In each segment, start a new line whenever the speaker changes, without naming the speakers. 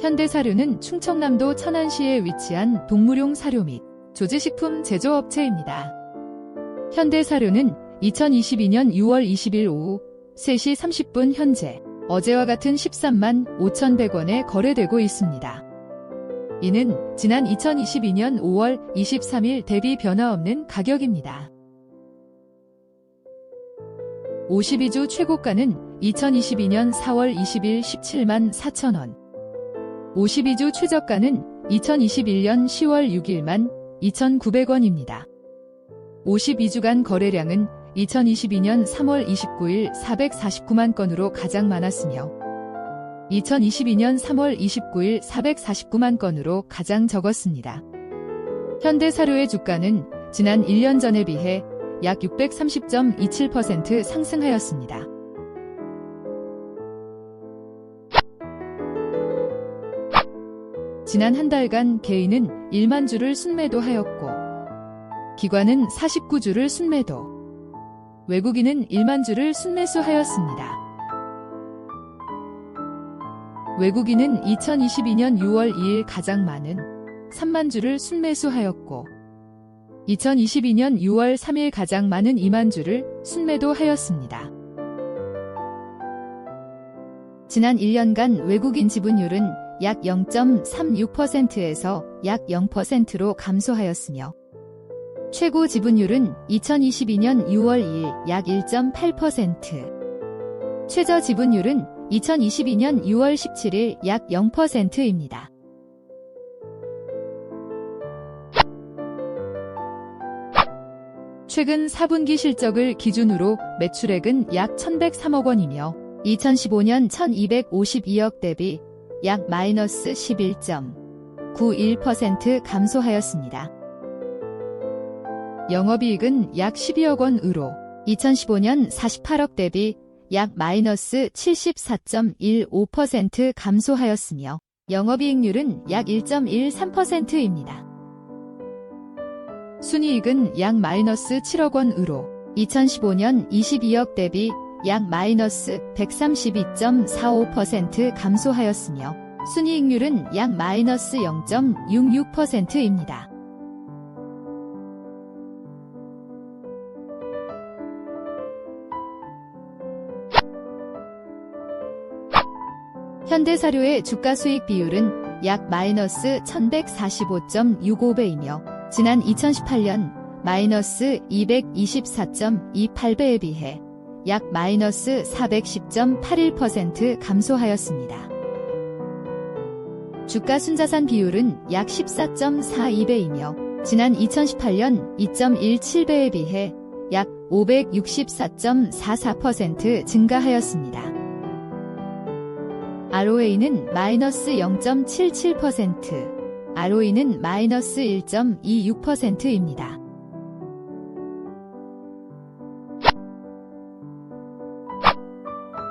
현대사료는 충청남도 천안시에 위치한 동물용 사료 및 조제식품 제조업체입니다. 현대사료는 2022년 6월 20일 오후 3시 30분 현재 어제와 같은 13만 5,100원에 거래되고 있습니다. 이는 지난 2022년 5월 23일 대비 변화 없는 가격입니다. 52주 최고가는 2022년 4월 20일 17만 4천원. 52주 최저가는 2021년 10월 6일만 2,900원입니다. 52주간 거래량은 2022년 3월 29일 449만 건으로 가장 많았으며 2022년 3월 29일 449만 건으로 가장 적었습니다. 현대사료의 주가는 지난 1년 전에 비해 약 630.27% 상승하였습니다. 지난 한 달간 개인은 1만 주를 순매도하였고 기관은 49주를 순매도, 외국인은 1만 주를 순매수하였습니다. 외국인은 2022년 6월 2일 가장 많은 3만 주를 순매수하였고 2022년 6월 3일 가장 많은 2만 주를 순매도하였습니다. 지난 1년간 외국인 지분율은 약 0.36%에서 약 0%로 감소하였으며 최고 지분율은 2022년 6월 2일 약 1.8%, 최저 지분율은 2022년 6월 17일 약 0%입니다. 최근 4분기 실적을 기준으로 매출액은 약 1103억 원이며 2015년 1252억 대비 약 마이너스 11.91% 감소하였습니다. 영업이익은 약 12억 원으로 2015년 48억 대비 약 마이너스 74.15% 감소하였으며 영업이익률은 약 1.13%입니다. 순이익은 약 마이너스 7억 원으로 2015년 22억 대비 약 마이너스 132.45% 감소하였으며 순이익률은 약 마이너스 0.66%입니다. 현대사료의 주가 수익 비율은 약 마이너스 1145.65배이며 지난 2018년 마이너스 224.28배에 비해 약 마이너스 410.81% 감소하였습니다. 주가 순자산 비율은 약 14.42배이며 지난 2018년 2.17배에 비해 약 564.44% 증가하였습니다. ROA는 마이너스 0.77%, ROE는 마이너스 1.26%입니다.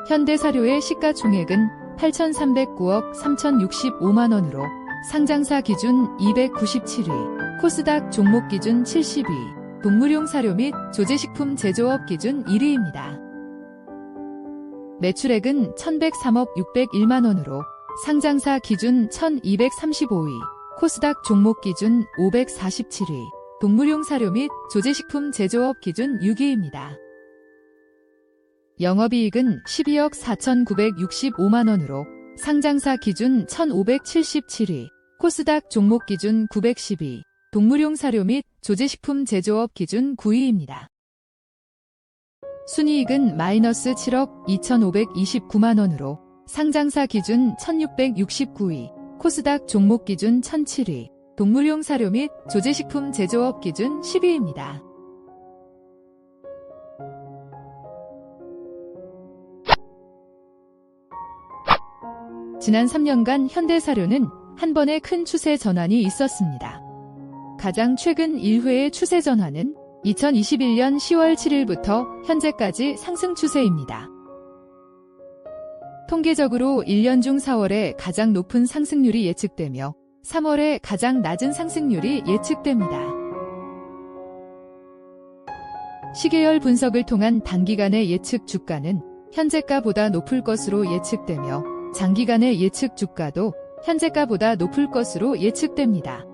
현대 사료의 시가총액은 8,309억 3,065만 원으로 상장사 기준 297위, 코스닥 종목 기준 70위, 동물용 사료 및 조제식품 제조업 기준 1위입니다. 매출액은 1,103억 601만 원으로 상장사 기준 1,235위, 코스닥 종목 기준 547위, 동물용 사료 및 조제식품 제조업 기준 6위입니다. 영업이익은 12억 4,965만원으로 상장사 기준 1,577위, 코스닥 종목 기준 910위, 동물용 사료 및 조제식품 제조업 기준 9위입니다. 순이익은 마이너스 7억 2,529만원으로 상장사 기준 1,669위, 코스닥 종목 기준 1,007위, 동물용 사료 및 조제식품 제조업 기준 10위입니다. 지난 3년간 현대 사료는 한 번의 큰 추세 전환이 있었습니다. 가장 최근 1회의 추세 전환은 2021년 10월 7일부터 현재까지 상승 추세입니다. 통계적으로 1년 중 4월에 가장 높은 상승률이 예측되며 3월에 가장 낮은 상승률이 예측됩니다. 시계열 분석을 통한 단기간의 예측 주가는 현재가보다 높을 것으로 예측되며 장기간의 예측 주가도 현재가보다 높을 것으로 예측됩니다.